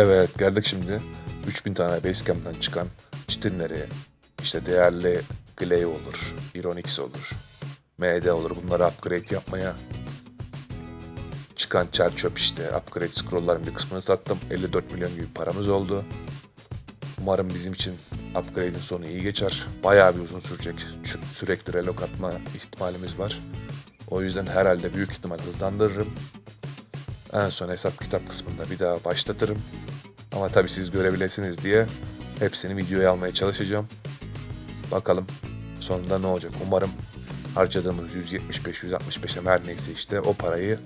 Evet geldik şimdi 3000 tane Basecamp'ten çıkan çitinleri işte değerli Glaive olur, Ironix olur, MD olur bunları upgrade yapmaya çıkan çer çöp işte upgrade scrollların bir kısmını sattım 54 milyon gibi paramız oldu. Umarım bizim için upgrade'in sonu iyi geçer. Bayağı bir uzun sürecek. Sürekli relok atma ihtimalimiz var. O yüzden herhalde büyük ihtimal hızlandırırım. En son hesap kitap kısmında bir daha başlatırım. Ama tabii siz görebilirsiniz diye hepsini videoya almaya çalışacağım. Bakalım sonunda ne olacak. Umarım harcadığımız 175-165'e her neyse işte o parayı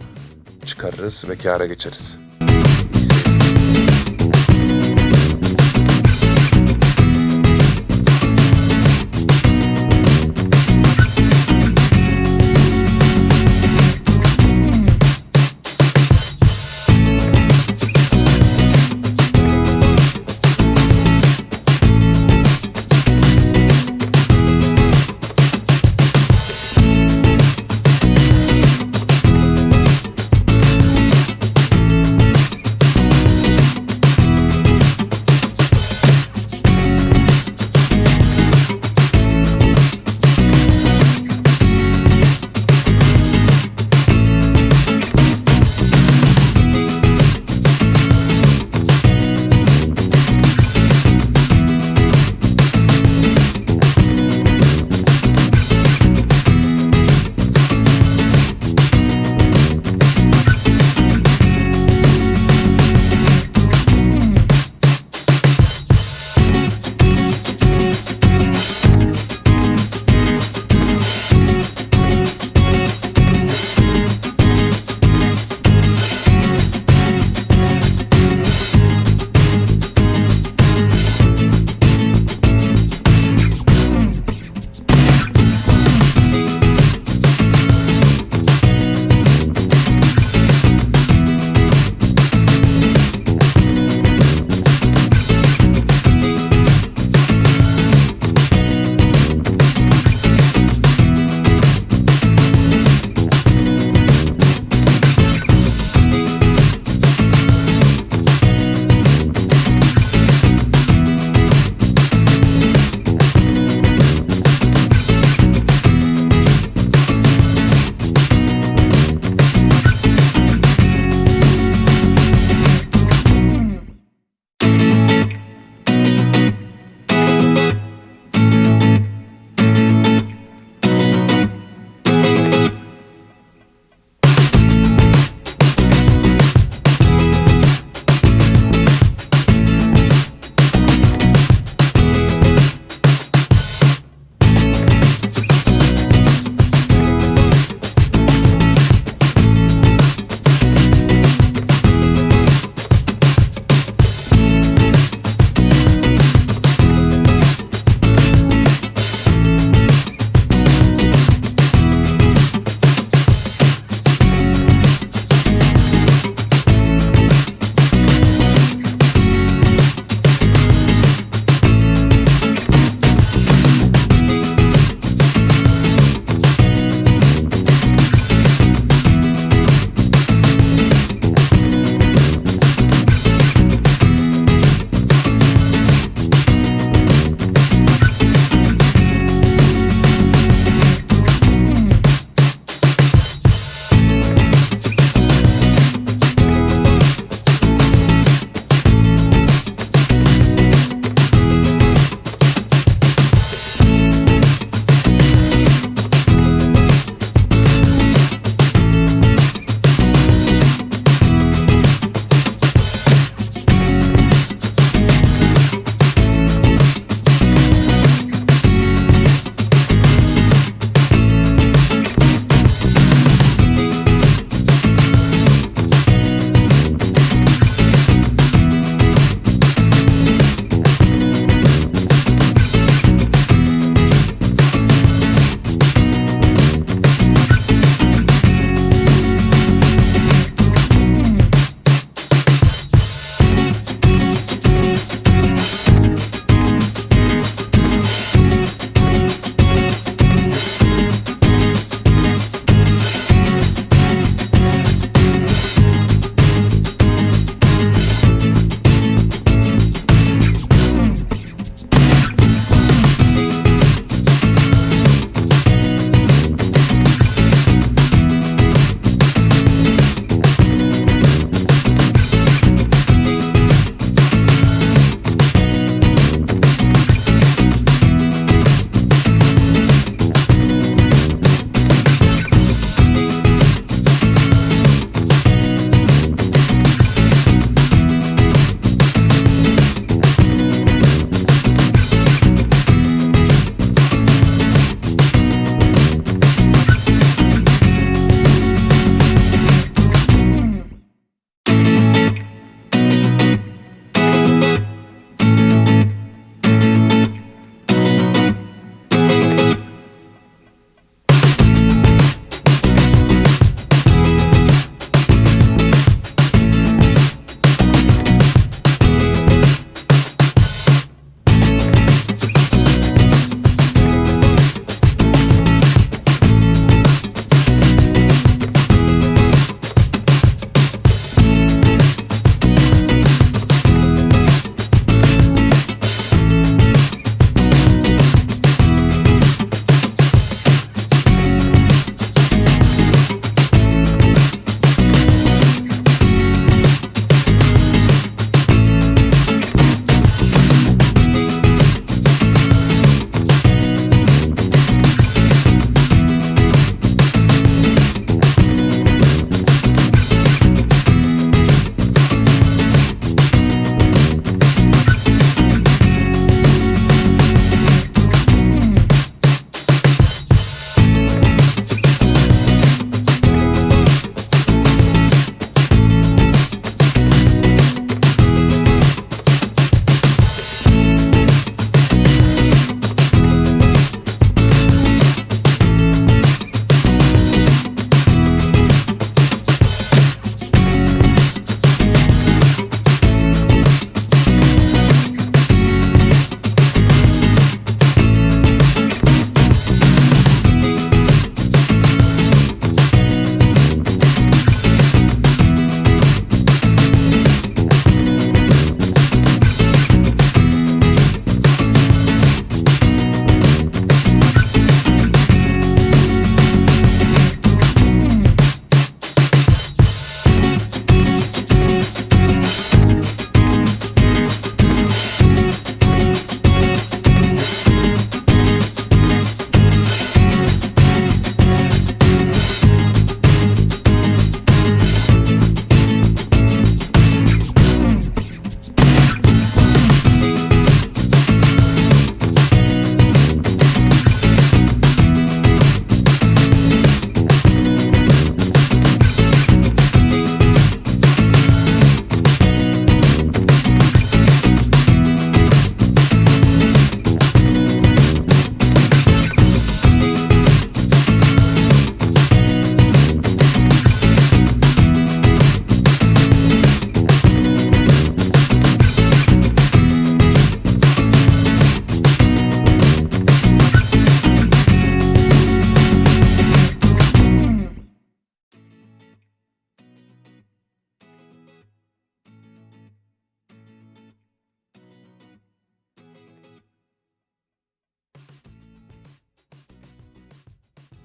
çıkarırız ve kâra geçeriz.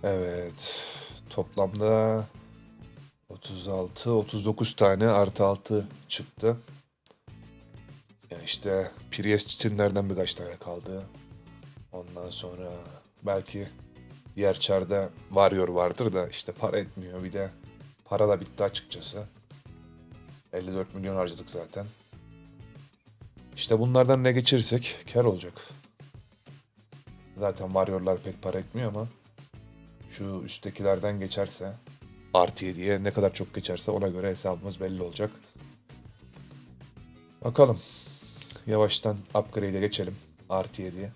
Evet. Toplamda 36, 39 tane artı 6 çıktı. Yani işte Priest çitinlerden birkaç tane kaldı. Ondan sonra belki diğer çarda Warrior vardır da işte para etmiyor. Bir de para da bitti açıkçası. 54 milyon harcadık zaten. İşte bunlardan ne geçirirsek kar olacak. Zaten Warrior'lar pek para etmiyor ama şu üsttekilerden geçerse artı 7'ye ne kadar çok geçerse ona göre hesabımız belli olacak. Bakalım. Yavaştan upgrade'e geçelim. Artı 7'ye.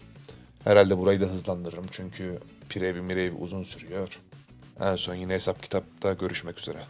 Herhalde burayı da hızlandırırım çünkü Pirevi Mirevi uzun sürüyor. En son yine hesap kitapta görüşmek üzere.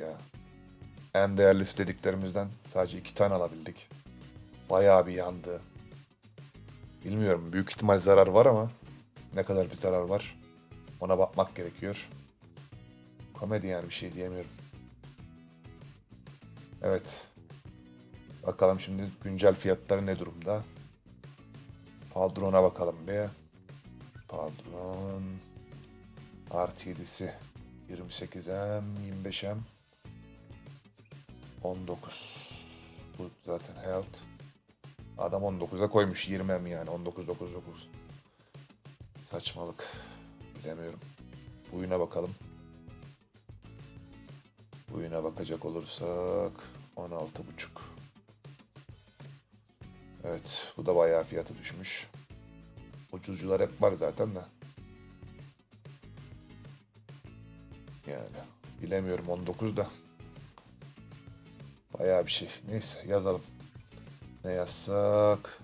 Ya. En değerli dediklerimizden sadece iki tane alabildik. Bayağı bir yandı. Bilmiyorum büyük ihtimal zarar var ama ne kadar bir zarar var ona bakmak gerekiyor. Komedi yani bir şey diyemiyorum. Evet. Bakalım şimdi güncel fiyatları ne durumda? Padron'a bakalım be. Padron artı 7'si 28M 25M 19 bu zaten health. Adam 19'a koymuş 20M yani? 19 9 9 saçmalık. Bilemiyorum. Buyuna bakalım. Buyuna bakacak olursak 16,5 evet bu da bayağı fiyatı düşmüş. Ucuzcular hep var zaten de. Yani bilemiyorum 19 da. Bayağı bir şey. Neyse yazalım. Ne yazsak?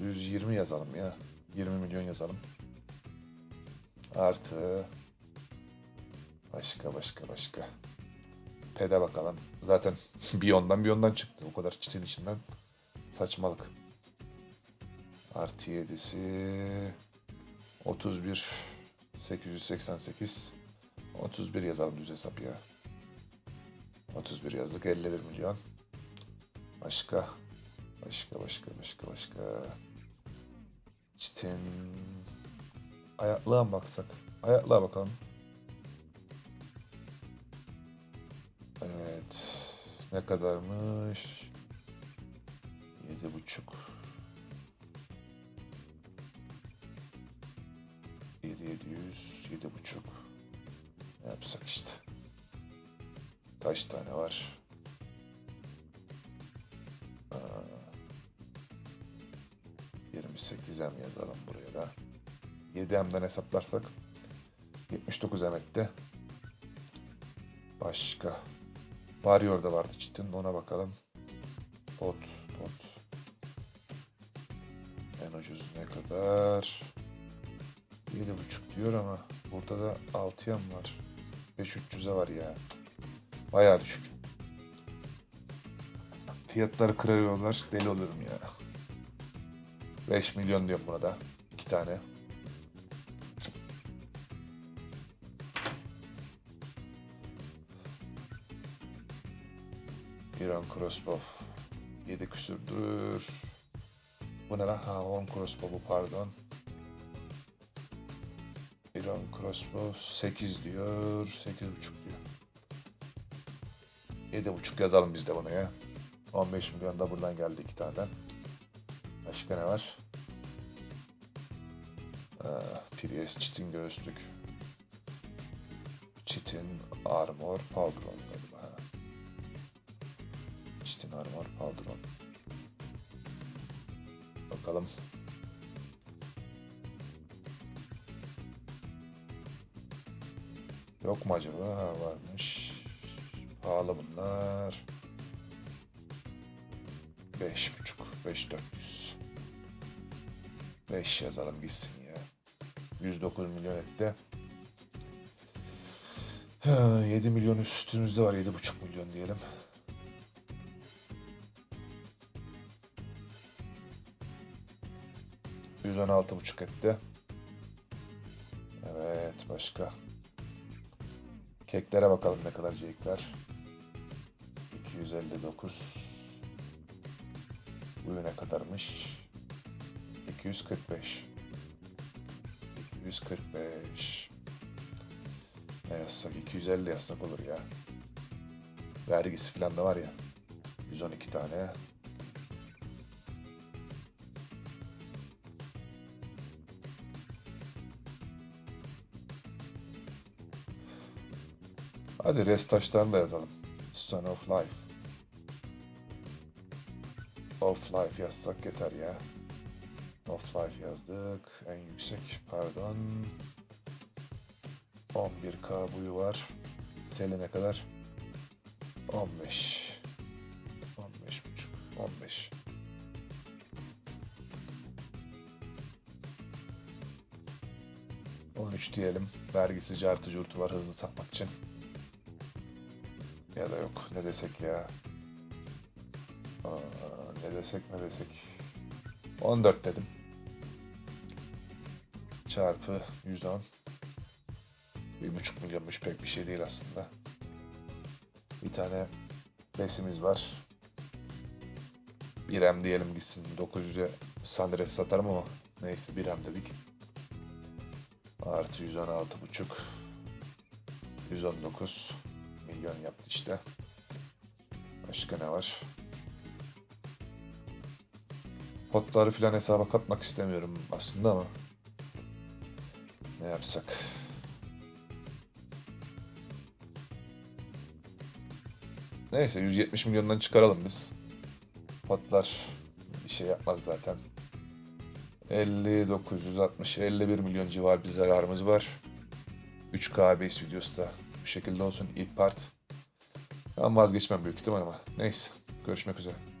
120 yazalım ya. 20 milyon yazalım. Artı başka başka başka. Pede bakalım. Zaten bir yondan bir yondan çıktı. O kadar çitin içinden. Saçmalık. Artı 7'si 31 888 31 yazalım düz hesap ya. 31 yazdık 51 milyon. Başka. Başka başka başka başka. Çitin. Ayaklığa baksak? Ayaklığa bakalım. Evet. Ne kadarmış? 7,5 Kaç tane var? Aa, 28M yazalım buraya da. 7M'den hesaplarsak 79M etti. Başka. Warrior da vardı çitin ona bakalım. Pot, pot. En ucuz ne kadar? 7.5 diyor ama burada da 6'ya mı var? 5300'e var ya. Bayağı düşük. Fiyatları kırıyorlar. Deli olurum ya. 5 milyon diyorum buna da. iki tane. Iron Crossbow. 7 küsürdür. Bu ne lan? Ha Horn Crossbow bu pardon. Iron Crossbow 8 diyor. 8.5 diyor. 7.5 yazalım biz de buna ya. 15 milyon da buradan geldi iki taneden. Başka ne var? Ee, Prius çitin göğüslük. Çitin armor paldron galiba. Ha. Çitin armor paldron. Bakalım. Yok mu acaba? Ha varmış. Pahalı bunlar. Beş buçuk. Beş dört yüz. Beş yazalım gitsin ya. 109 milyon etti. Ha, 7 milyon üstümüzde var. Yedi buçuk milyon diyelim. Buçuk etti. Evet başka. Keklere bakalım ne kadar ceyikler. 259. Bu ne kadarmış? 245. 245. Ne yazsak? 250 yazsak olur ya. Vergisi falan da var ya. 112 tane. Hadi rest taşlarını da yazalım. Son of Life. Life yazsak yeter ya. Of Life yazdık. En yüksek pardon. 11k buyu var. Seline kadar 15. 15 buçuk. 15. On üç diyelim. Vergisi cartı curtu var hızlı satmak için. Ya da yok ne desek ya. Ne desek ne desek. 14 dedim. Çarpı 110. Bir buçuk milyonmuş pek bir şey değil aslında. Bir tane besimiz var. Bir M diyelim gitsin. 900'e Sandres satarım ama neyse bir M dedik. Artı 116 buçuk. 119 milyon yaptı işte. Başka ne var? Potları filan hesaba katmak istemiyorum aslında ama ne yapsak? Neyse 170 milyondan çıkaralım biz. Potlar bir şey yapmaz zaten. 50, 960, 51 milyon civar bir zararımız var. 3K base videosu da bu şekilde olsun ilk part. Ben vazgeçmem büyük ihtimal ama neyse. Görüşmek üzere.